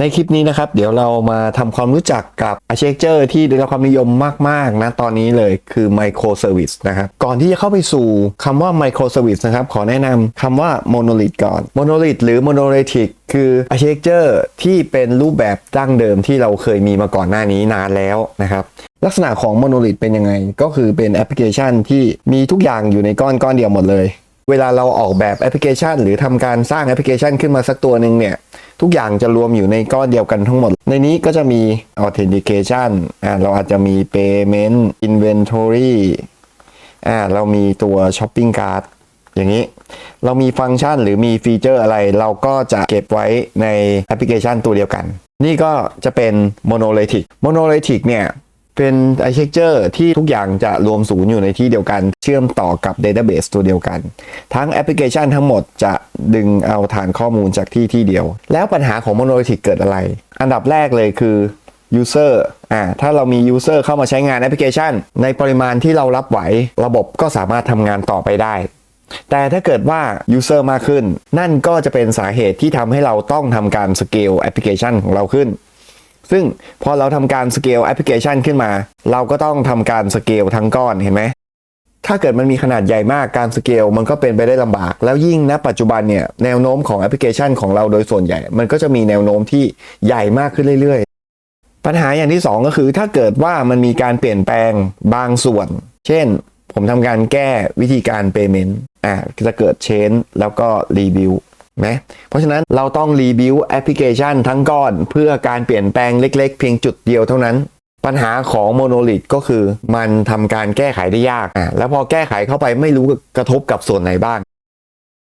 ในคลิปนี้นะครับ เดี๋ยวเรามาทำความรู้จักกับ Architecture ที่ได้รับความนิยมมาก ๆ นะ ตอนนี้เลยคือ Microservice นะครับ ก่อนที่จะเข้าไปสู่คำว่า Microservice นะครับ ขอแนะนำคำว่า Monolith ก่อน Monolith หรือ Monolithic คือ Architecture ที่เป็นรูปแบบดั้งเดิมที่เราเคยมีมาก่อนหน้านี้นานแล้วนะครับลักษณะของ Monolith เป็นยังไง ก็คือเป็นแอปพลิเคชันที่มีทุกอย่างอยู่ในก้อนก้อนเดียวหมดเลย เวลาเราออกแบบแอปพลิเคชัน หรือทำการสร้างแอปพลิเคชันขึ้นมาสักตัวหนึ่งเนี่ย ทุกอย่างจะรวมอยู่ในก้อนเดียวกันทั้งหมด ในนี้ก็จะมี authentication อ่าเราอาจจะมี payment inventory อ่าเรามีตัว shopping cart อย่างนี้ เรามีฟังก์ชันหรือมีฟีเจอร์อะไร เราก็จะเก็บไว้ในแอปพลิเคชันตัวเดียวกัน นี่ก็จะเป็น monolithic monolithic เนี่ย เป็น architecture ที่ทุกอย่างจะรวมศูนย์อยู่ในที่เดียวกัน เชื่อมต่อกับ database ตัวเดียวกัน ทั้งแอปพลิเคชันทั้งหมดจะดึงเอาฐานข้อมูลจากที่ที่เดียว แล้วปัญหาของ monolithic เกิดอะไร อันดับแรกเลยคือ user อ่าถ้าเรามี user เข้ามาใช้งานแอปพลิเคชัน ในปริมาณที่เรารับไหว ระบบก็สามารถทำงานต่อไปได้แต่ถ้าเกิดว่า user มากขึ้น นั่นก็จะเป็นสาเหตุที่ทำให้เราต้องทำการ scale แอปพลิเคชันของเราขึ้น ซึ่งพอเราทำการสเกลแอปพลิเคชันขึ้นมา เราก็ต้องทำการสเกลทั้งก้อนเห็นไหมถ้าเกิดมันมีขนาดใหญ่มากการสเกลมันก็เป็นไปได้ลำบาก แล้วยิ่งณปัจจุบันเนี่ยแนวโน้มของแอปพลิเคชันของเราโดยส่วนใหญ่ มันก็จะมีแนวโน้มที่ใหญ่มากขึ้นเรื่อยๆ ปัญหาอย่างที่ 2 ก็คือถ้าเกิดว่ามันมีการเปลี่ยนแปลงบางส่วน เช่น ผมทำการแก้วิธีการ payment อ่าจะเกิด change แล้วก็ review ไหมเพราะฉะนั้นเราต้องรีบิวแอปพลิเคชันทั้งก้อนเพื่อการเปลี่ยนแปลงเล็ก ๆ เพียงจุดเดียวเท่านั้น ปัญหาของโมโนลิทก็คือมันทำการแก้ไขได้ยากอะแล้วพอแก้ไขเข้าไปไม่รู้กระทบกับส่วนไหนบ้าง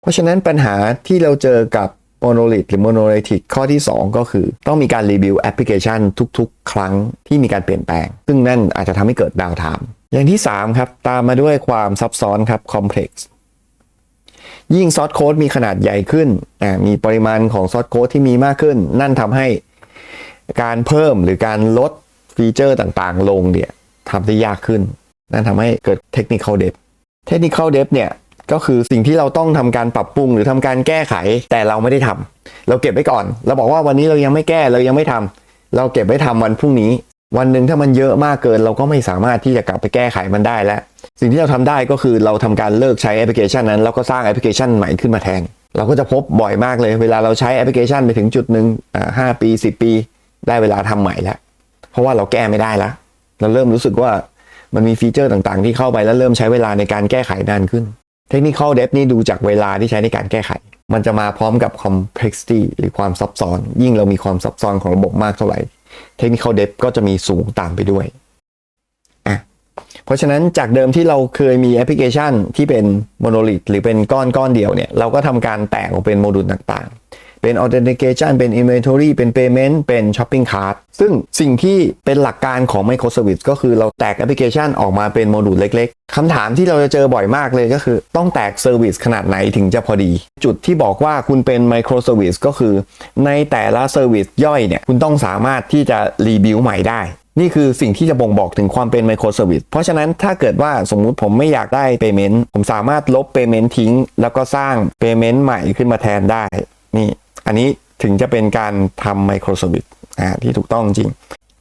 เพราะฉะนั้นปัญหาที่เราเจอกับโมโนลิทหรือโมโนลิทิกข้อที่ 2 ก็คือ ต้องมีการรีวิวแอปพลิเคชันทุกๆ ครั้งที่มีการเปลี่ยนแปลง ซึ่งนั่นอาจจะทำให้เกิดดาวไทม์อย่างที่ 3 ครับ ตามมาด้วยความซับซ้อนครับ complex ยิ่งซอสโค้ดมีขนาดใหญ่ขึ้นมีปริมาณของซอสโค้ดที่มีมากขึ้น นั่นทำให้การเพิ่มหรือการลดฟีเจอร์ต่างๆ ลงเนี่ยทำได้ยากขึ้น นั่นทำให้เกิดเทคนิค a l debt เทคนิค a l debt เนี่ยก็คือสิ่งที่เราต้องทำการปรับปรุงหรือทำการแก้ไขแต่เราไม่ได้ทำเราเก็บไว้ก่อน เราบอกว่าวันนี้เรายังไม่แก้เรายังไม่ทำเราเก็บไว้ทำวันพรุ่งนี้ วันหนึ่งถ้ามันเยอะมากเกิน เราก็ไม่สามารถที่จะกลับไปแก้ไขมันได้แล้ว สิ่งที่เราทำได้ก็คือเราทำการเลิกใช้แอปพลิเคชันนั้น แล้วก็สร้างแอปพลิเคชันใหม่ขึ้นมาแทน เราก็จะพบบ่อยมากเลย เวลาเราใช้แอปพลิเคชันไปถึงจุดหนึ่งอ่าห้าปีสิปี ได้เวลาทำใหม่แล้ว เพราะว่าเราแก้ไม่ได้แล้วเราเริ่มรู้สึกว่ามันมีฟีเจอร์ต่างๆ ที่เข้าไปแล้วเริ่มใช้เวลาในการแก้ไขนานขึ้น เทคนิค a l debt นี่ดูจากเวลาที่ใช้ในการแก้ไข มันจะมาพร้อมกับ complexity หรือความซับซ้อน ยิ่งเรามีความซับซ้อนของระบบมากเท่าไหร่ เทคนิค a l debt ก็จะมีสูงตามไปด้วยอะเพราะฉะนั้นจากเดิมที่เราเคยมีแอปพลิเคชันที่เป็นโมโนลิทหรือเป็นก้อนก้อนเดียวเนี่ย เราก็ทำการแตกออกเป็นโมดูลต่างๆ เป็น authentication เป็น inventory เป็น payment เป็น shopping cart ซึ่งสิ่งที่เป็นหลักการของ microservice ก็คือเราแตกแอปพลิเคชันออกมาเป็นโมดูลเล็กๆคำถามที่เราจะเจอบ่อยมากเลยก็คือต้องแตกเซอร์วิสขนาดไหนถึงจะพอดี จุดที่บอกว่าคุณเป็น microservice ก็คือ ในแต่ละเซอร์วิสย่อยเนี่ยคุณต้องสามารถที่จะรีบิวใหม่ได้นี่คือสิ่งที่จะบ่งบอกถึงความเป็น microservice เพราะฉะนั้นถ้าเกิดว่าสมมุติผมไม่อยากได้ payment ผมสามารถลบ payment ทิ้ง แล้วก็สร้าง payment ใหม่ขึ้นมาแทนได้ นี่ อันนี้ถึงจะเป็นการทำ microservice อ่าที่ถูกต้องจริง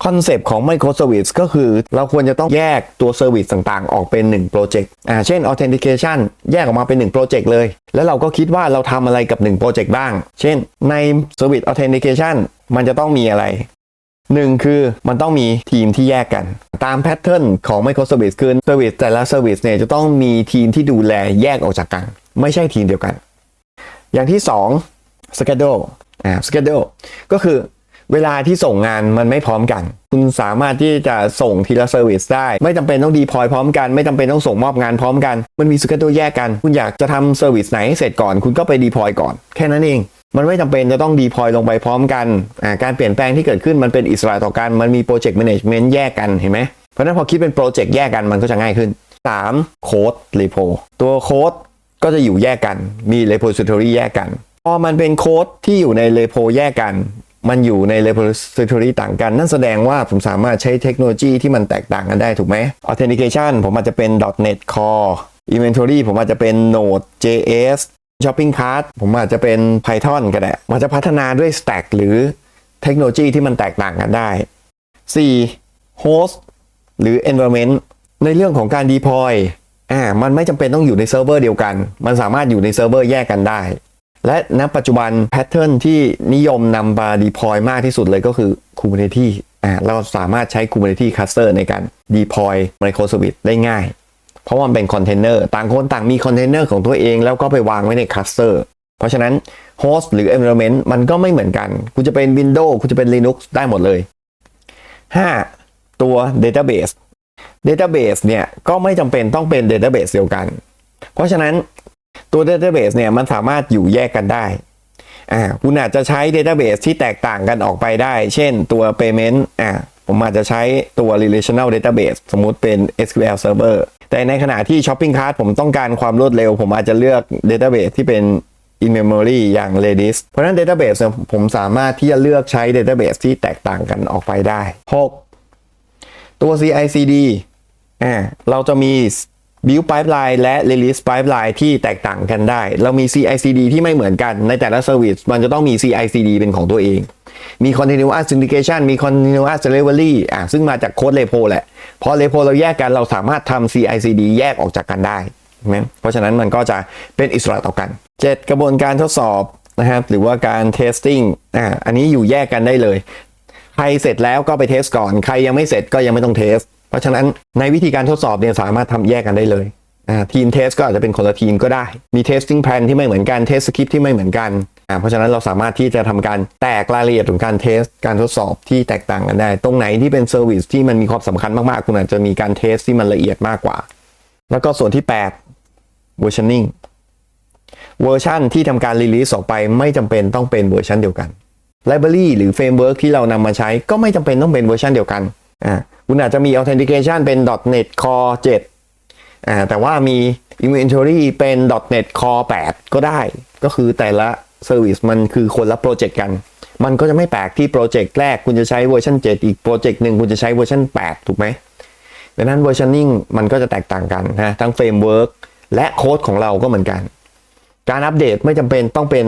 คอนเซปต์ของ microservice ก็คือเราควรจะต้องแยกตัว service ต่างๆ ออกเป็น1โปรเจกต์อ่าเช่น authentication แยกออกมาเป็น1โปรเจกต์เลย แล้วเราก็คิดว่าเราทำอะไรกับ1โปรเจกต์บ้าง เช่นใน service authentication มันจะต้องมีอะไรหนึ่งคือมันต้องมีทีมที่แยกกัน ตามแพทเทิร์นของ microservice คือ service แต่ละ service เนี่ยจะต้องมีทีมที่ดูแลแยกออกจากกัน ไม่ใช่ทีมเดียวกัน อย่างที่ 2 schedule อ่า schedule ก็คือเวลาที่ส่งงานมันไม่พร้อมกัน คุณสามารถที่จะส่งทีละเซอร์วิสได้ ไม่จำเป็นต้องดีพอยพร้อมกัน ไม่จำเป็นต้องส่งมอบงานพร้อมกัน มันมีสเกจ u แยกกัน คุณอยากจะทำเซอร์วิสไหนให้เสร็จก่อน คุณก็ไปดีพอยก่อน แค่นั้นเอง มันไม่จำเป็นจะต้องดีพอยลงไปพร้อมกัน การเปลี่ยนแปลงที่เกิดขึ้นมันเป็นอิสระต่อกัน มันมีโปรเจกต์แมネจเมนต์แยกกันเห็นไหม เพราะฉะนั้นพอคิดเป็นโปรเจกต์แยกกันมันก็จะง่ายขึ้น 3. โค้ดรีโพตัวโค้ดก็จะอยู่แยกกัน มี repository แยกกัน พอมันเป็นโค้ดที่อยู่ใน repo แยกกัน มันอยู่ใน repository ต่างกัน นั่นแสดงว่าผมสามารถใช้เทคโนโลยีที่มันแตกต่างกันได้ถูกไหม authentication ผมอาจจะเป็น .NET Core inventory ผมอาจจะเป็น Node.js shopping cart ผมอาจจะเป็น Python ก็ได้ มันจะพัฒนาด้วย Stack หรือเทคโนโลยีที่มันแตกต่างกันได้ 4. host หรือ environment ในเรื่องของการ deploy อ่า มันไม่จำเป็นต้องอยู่ในเซิร์ฟเวอร์เดียวกัน มันสามารถอยู่ในเซิร์ฟเวอร์แยกกันได้ และณปัจจุบันแพทเทิร์นที่นิยมนำมา deploy มากที่สุดเลยก็คือ Kubernetes อ่าเราสามารถใช้ Kubernetes cluster ในการ deploy microservice ได้ง่าย เพราะมันเป็นคอนเทนเนอร์ต่างคนต่างมีคอนเทนเนอร์ของตัวเองแล้วก็ไปวางไว้ในคลัสเตอร์เพราะฉะนั้น host หรือ environment มันก็ไม่เหมือนกัน คุณจะเป็น Windows คุณจะเป็น Linux ได้หมดเลย 5. ตัว database database เนี่ยก็ไม่จำเป็นต้องเป็น database เดียวกัน เพราะฉะนั้น ตัว database เนี่ยมันสามารถอยู่แยกกันได้อ่าคุณอาจจะใช้ database ที่แตกต่างกันออกไปได้ เช่นตัว payment อ่าผมอาจจะใช้ตัว relational database สมมุติเป็น SQL server แต่ในขณะที่ shopping cart ผมต้องการความรวดเร็ว ผมอาจจะเลือก database ที่เป็น in memory อย่าง Redis เพราะฉะนั้น database เนี่ยผมสามารถที่จะเลือกใช้ database ที่แตกต่างกันออกไปได้ 6. ตัว CI/CD อ่าเราจะมี build pipeline และ release pipeline ที่แตกต่างกันได้ เรามี CI/CD ที่ไม่เหมือนกันในแต่ละ service มันจะต้องมี CI/CD เป็นของตัวเอง มี continuous syndication มี continuous delivery อ่าซึ่งมาจากโค้ด repo แหละพอ repo เราแยกกันเราสามารถทำ CI/CD แยกออกจากกันได้เพราะฉะนั้นมันก็จะเป็นอิสระต่อกัน 7 กระบวนการทดสอบนะครับหรือว่าการ testing อ่าอันนี้อยู่แยกกันได้เลย ใครเสร็จแล้วก็ไปเทสก่อน ใครยังไม่เสร็จก็ยังไม่ต้องเทส ราะฉะนั้นในวิธีการทดสอบเนี่ยสามารถทำแยกกันได้เลยทีมเทสก็อาจจะเป็นคนละทีมก็ได้ มี testing plan ที่ไม่เหมือนกัน test script ที่ไม่เหมือนกันเพราะฉะนั้นเราสามารถที่จะทำการแตกรายละเอียดของการเทสการทดสอบที่แตกต่างกันได้ ตรงไหนที่เป็นเซอร์วิสที่มันมีความสำคัญมากๆ คุณอาจจะมีการเทสที่มันละเอียดมากกว่า แล้วก็ส่วนที่8 versioning เวอร์ชันที่ทำการ release ออกไปไม่จำเป็นต้องเป็นเวอร์ชันเดียวกัน library หรือ framework ที่เรานำมาใช้ก็ไม่จำเป็นต้องเป็นเวอร์ชันเดียวกัน อ่าคุณอาจจะมี authentication เป็น .NET Core 7อ่าแต่ว่ามี inventory เป็น .NET Core 8 ก็ได้ ก็คือแต่ละ service มันคือคนละโปรเจกต์กัน มันก็จะไม่แปลกที่โปรเจกต์แรกคุณจะใช้เวอร์ชัน7 อีกโปรเจกต์หนึ่งคุณจะใช้เวอร์ชัน8 ถูกไหมดังนั้น versioning มันก็จะแตกต่างกันนะทั้ง framework และโค้ดของเราก็เหมือนกัน การอัปเดตไม่จำเป็นต้องเป็น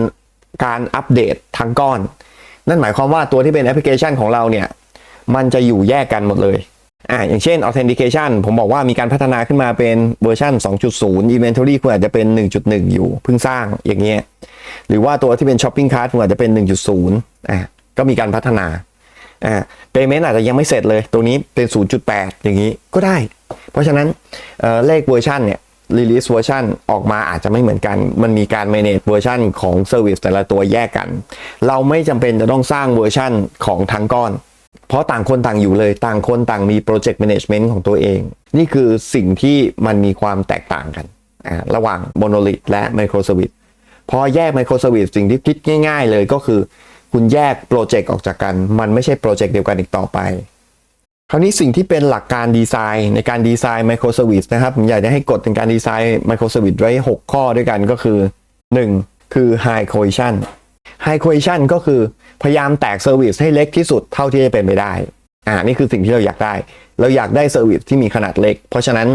การอัปเดตทั้งก้อน นั่นหมายความว่าตัวที่เป็นแอปพลิเคชันของเราเนี่ย มันจะอยู่แยกกันหมดเลยอ่าอย่างเช่น authentication ผมบอกว่ามีการพัฒนาขึ้นมาเป็นเวอร์ชัน2.0 inventory คุณอาจจะเป็น 1.1 อยู่เพิ่งสร้างอย่างเงี้ยหรือว่าตัวที่เป็น shopping cart คุณอาจจะเป็น 1.0อ่าก็มีการพัฒนาอ่า payment อาจจะยังไม่เสร็จเลยตัวนี้เป็น 0.8 อย่างนี้ก็ได้ เพราะฉะนั้นเเลขเวอร์ชันเนี่ย release เวอร์ชันออกมาอาจจะไม่เหมือนกัน มันมีการ manage เวอร์ชันของ service แต่ละตัวแยกกัน เราไม่จำเป็นจะต้องสร้างเวอร์ชันของทั้งก้อน เพราะต่างคนต่างอยู่เลยต่างคนต่างมี project management ของตัวเอง นี่คือสิ่งที่มันมีความแตกต่างกันระหว่าง monolith และ microservice พอแยก microservice สิ่งที่คิดง่าย ๆ เลยก็คือ คุณแยกโปรเจกต์ออกจากกัน มันไม่ใช่โปรเจกต์เดียวกันอีกต่อไป คราวนี้สิ่งที่เป็นหลักการดีไซน์ในการดีไซน์ microservice นะครับผมอยากจะให้กฎในการดีไซน์ microservice ไว้ 6 ข้อด้วยกันก็คือ 1. คือ high cohesion high cohesion ก็คือพยายามแตก service ให้เล็กที่สุดเท่าที่จะเป็นไปได้ อ่า นี่คือสิ่งที่เราอยากได้ เราอยากได้ service ที่มีขนาดเล็ก เพราะฉะนั้น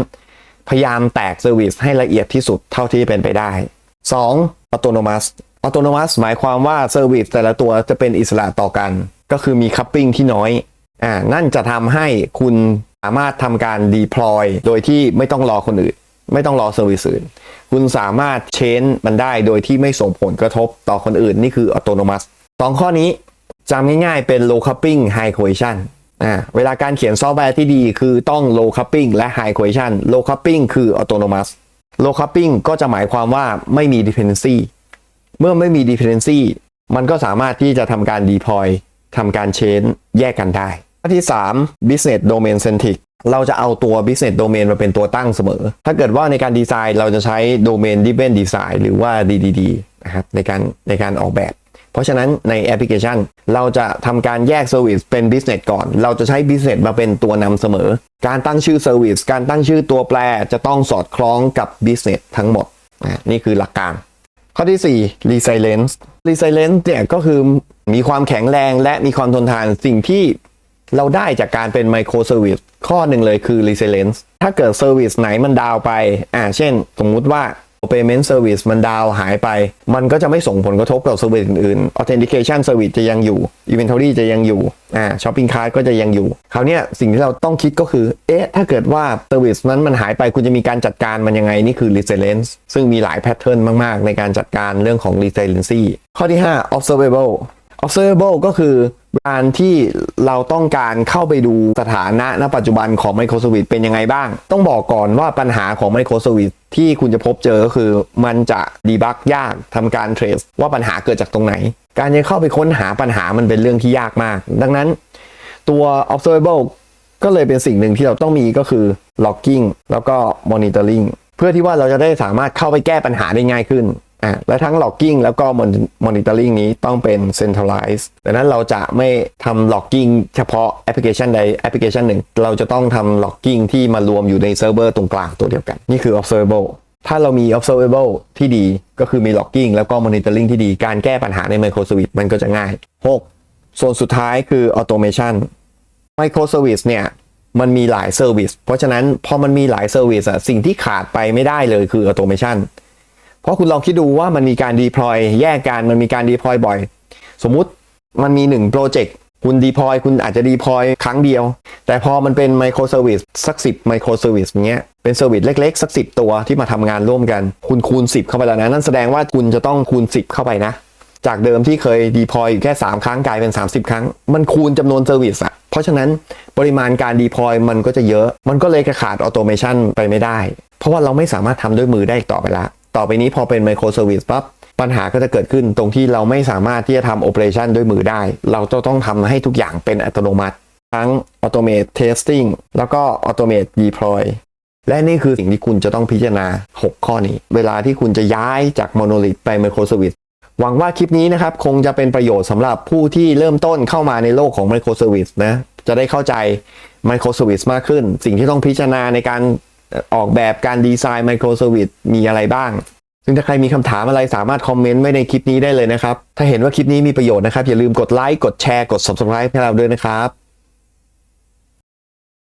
พยายามแตก service ให้ละเอียดที่สุดเท่าที่จะเป็นไปได้ 2. autonomous autonomous หมายความว่า service แต่ละตัวจะเป็นอิสระต่อกัน ก็คือมี coupling ที่น้อย อ่า นั่นจะทำให้คุณสามารถทำการ deploy โดยที่ไม่ต้องรอคนอื่น ไม่ต้องรอเซอร์วิสอื่น คุณสามารถเชนมันได้โดยที่ไม่ส่งผลกระทบต่อคนอื่น นี่คืออัตโนมัติสองข้อนี้จำง่ายๆเป็น low coupling high cohesion เวลาการเขียนซอฟต์แวร์ที่ดีคือต้อง low coupling และ high cohesion low coupling คืออัตโนมัติ low coupling ก็จะหมายความว่าไม่มี dependency เมื่อไม่มี dependency มันก็สามารถที่จะทำการ deploy ทำการเชนแยกกันได้ข้อที่ 3 business domain centric เราจะเอาตัว business domain มาเป็นตัวตั้งเสมอ ถ้าเกิดว่าในการดีไซน์เราจะใช้ domain driven design หรือว่า DDD นะครับในการในการออกแบบ เพราะฉะนั้นในแอปพลิเคชัน เราจะทำการแยก Service เป็น Business ก่อน เราจะใช้ Business มาเป็นตัวนำเสมอ การตั้งชื่อ Service การตั้งชื่อตัวแปรจะต้องสอดคล้องกับ Business ทั้งหมดนี่คือหลักการ ข้อที่ 4 Resilience Resilience เนี่ยก็คือมีความแข็งแรงและมีความทนทานสิ่งที่ เราได้จากการเป็น Micro Service ข้อหนึ่งเลยคือ Resilience ถ้าเกิด Service ไหนมันดาวไป อ่า เช่น สมมุติว่า payment service มันดาวหายไป มันก็จะไม่ส่งผลกระทบกับ service อื่นๆ authentication service จะยังอยู่ inventory จะยังอยู่ อ่า shopping cart ก็จะยังอยู่ คราวนี้สิ่งที่เราต้องคิดก็คือ เอ๊ะ ถ้าเกิดว่า service นั้นมันหายไป คุณจะมีการจัดการมันยังไง นี่คือ resilience ซึ่งมีหลายแพทเทิร์นมาก ๆ ในการจัดการเรื่องของ resiliency ข้อที่ 5 observable observable ก็คือ การที่เราต้องการเข้าไปดูสถานะณปัจจุบันของ Microservice เป็นยังไงบ้าง ต้องบอกก่อนว่าปัญหาของ Microservice ที่คุณจะพบเจอก็คือมันจะดีบักยากทำการเทรสว่าปัญหาเกิดจากตรงไหน การจะเข้าไปค้นหาปัญหามันเป็นเรื่องที่ยากมาก ดังนั้นตัว observable ก็เลยเป็นสิ่งหนึ่งที่เราต้องมีก็คือ logging แล้วก็ monitoring เพื่อที่ว่าเราจะได้สามารถเข้าไปแก้ปัญหาได้ง่ายขึ้น อะและทั้ง logging แล้วก็ monitoring นี้ต้องเป็น centralized ดังนั้นเราจะไม่ทำ logging เฉพาะแอปพลิเคชันใดแอปพลิเคชันหนึ่ง เราจะต้องทำ logging ที่มารวมอยู่ในเซิร์ฟเวอร์ตรงกลางตัวเดียวกัน นี่คือ observable ถ้าเรามี observable ที่ดีก็คือมี logging แล้วก็ monitoring ที่ดี การแก้ปัญหาใน microservice มันก็จะง่าย 6. ส่วนสุดท้ายคือ automation microservice เนี่ยมันมีหลายเซอร์วิสเพราะฉะนั้นพอมันมีหลายเซอร์วิสอะสิ่งที่ขาดไปไม่ได้เลยคือ automation เพราะคุณลองคิดดูว่ามันมีการ deploy แยกกันมันมีการ deploy บ่อย สมมุติมันมี1โปรเจกต์คุณ deploy คุณอาจจะ deploy ครั้งเดียว แต่พอมันเป็น microservice สัก10 microservice อย่างเงี้ยเป็นเซอร์วิสเล็กๆ สัก10ตัวที่มาทำงานร่วมกัน คุณคูณ 10 เข้าไปแล้วนะ นั่นแสดงว่าคุณจะต้องคูณ 10 เข้าไปนะ จากเดิมที่เคย deploy อยู่แค่ 3 ครั้งกลายเป็น 30 ครั้ง มันคูณจำนวนเซอร์วิสอะเพราะฉะนั้นปริมาณการ deploy มันก็จะเยอะ มันก็เลยกระขาด automation ไปไม่ได้ เพราะว่าเราไม่สามารถทำด้วยมือได้อีกต่อไปละ ต่อไปนี้พอเป็น microservice ปั๊บปัญหาก็จะเกิดขึ้นตรงที่เราไม่สามารถที่จะทำ operation ด้วยมือได้ เราจะต้องทำให้ทุกอย่างเป็นอัตโนมัติ ทั้ง automate testing แล้วก็ automate deploy และนี่คือสิ่งที่คุณจะต้องพิจารณา 6 ข้อนี้ เวลาที่คุณจะย้ายจาก monolith ไป microservice หวังว่าคลิปนี้นะครับคงจะเป็นประโยชน์สำหรับผู้ที่เริ่มต้นเข้ามาในโลกของ microservice นะจะได้เข้าใจ microservice มากขึ้น สิ่งที่ต้องพิจารณาในการ ออกแบบการดีไซน์ microservice มีอะไรบ้าง ซึ่งถ้าใครมีคำถามอะไรสามารถคอมเมนต์ไว้ในคลิปนี้ได้เลยนะครับ ถ้าเห็นว่าคลิปนี้มีประโยชน์นะครับ อย่าลืมกดไลค์กดแชร์กด subscribe ให้เราด้วยนะครับ